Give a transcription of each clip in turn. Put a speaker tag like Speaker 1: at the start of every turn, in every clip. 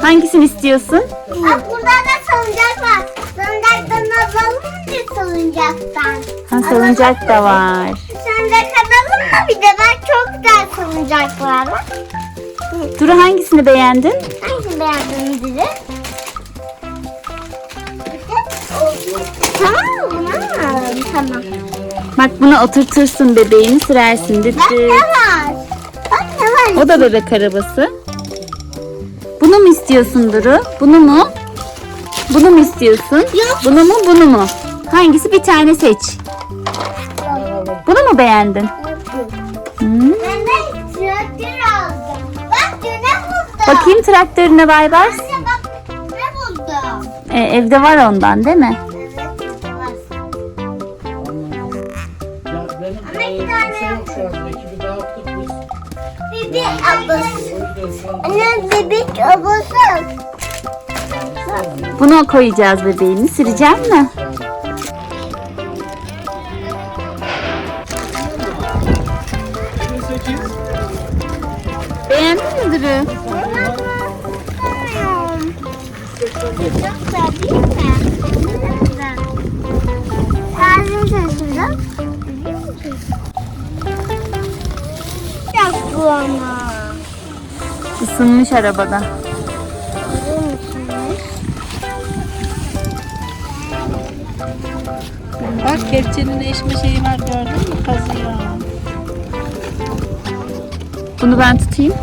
Speaker 1: Hangisini istiyorsun?
Speaker 2: Aa, burada da salıncak var. Salıncaktan alalım mı salıncaktan?
Speaker 1: Ha, salıncak da var.
Speaker 2: Salıncak alalım mı bir de ben çok güzel salıncaklar var.
Speaker 1: Duru hangisini beğendin?
Speaker 2: Hangisini beğendiniz bizi? Tamam mı? Bunu alalım? Tamam.
Speaker 1: Bak buna oturtursun bebeğini sürersin. Dıt
Speaker 2: Bak ne var? Bak ne var?
Speaker 1: O da bebek arabası. Bunu mu istiyorsun Duru? Bunu mu? Bunu mu istiyorsun?
Speaker 2: Yok.
Speaker 1: Bunu mu bunu mu? Hangisi bir tane seç. Bunu mu beğendin? Hmm.
Speaker 2: Ben de traktör aldım. Bak ne buldum.
Speaker 1: Bakayım traktörüne Baybars.
Speaker 2: Anne bak ne buldum.
Speaker 1: Ee, evde var ondan değil mi?
Speaker 2: Evet var.
Speaker 3: Ya benim
Speaker 2: Ama iki tane
Speaker 3: kimse yok
Speaker 2: Bebek
Speaker 3: an
Speaker 2: Anne bebek ablası.
Speaker 1: Bunu koyacağız bebeğini. Süreceğim mi? Beğendin mi Duru? Isınmış arabada.
Speaker 4: Bak kepçenin eşme şeyi var gördün mü? Kazıyor.
Speaker 1: Bunu ben tutayım.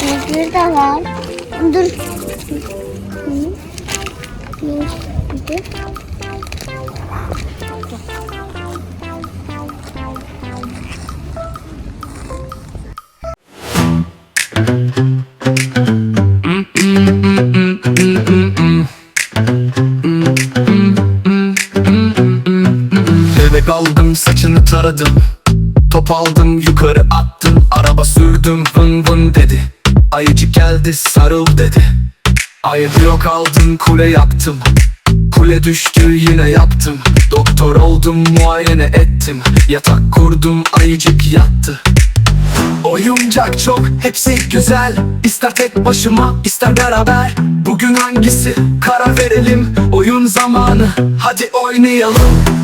Speaker 2: Gözleri de var. Dur.
Speaker 5: Bebek aldım saçını taradım. Top aldım yukarı attım Araba sürdüm vın vın dedi. Ayıcık geldi sarıl dedi. Ayı yok aldım kule yaptım Kule düştü yine yaptım Doktor oldum muayene ettim. Yatak kurdum ayıcık yattı. Oyuncak çok hepsi güzel. İster tek başıma ister beraber. Bugün hangisi? Karar verelim Oyun zamanı. Hadi oynayalım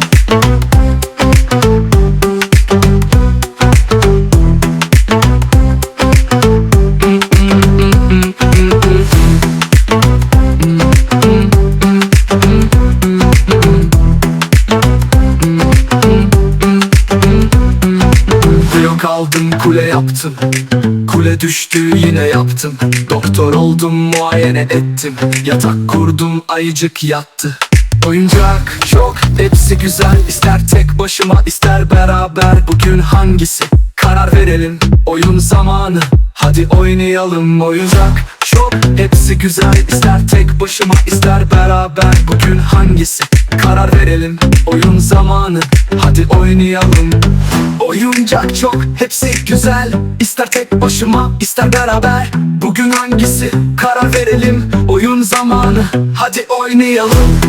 Speaker 5: kule yaptım Kule düştü yine yaptım. Doktor oldum muayene ettim. Yatak kurdum ayıcık yattı. Oyuncak çok hepsi güzel. İster tek başıma ister beraber. Bugün hangisi karar verelim. Oyun zamanı. Hadi oynayalım Oyuncak çok hepsi güzel. İster tek başıma ister beraber. Bugün hangisi? Karar verelim. Oyun zamanı. Hadi oynayalım. Oyuncak çok. Hepsi güzel. İster tek başıma ister beraber. Bugün hangisi? Karar verelim. Oyun zamanı. Hadi oynayalım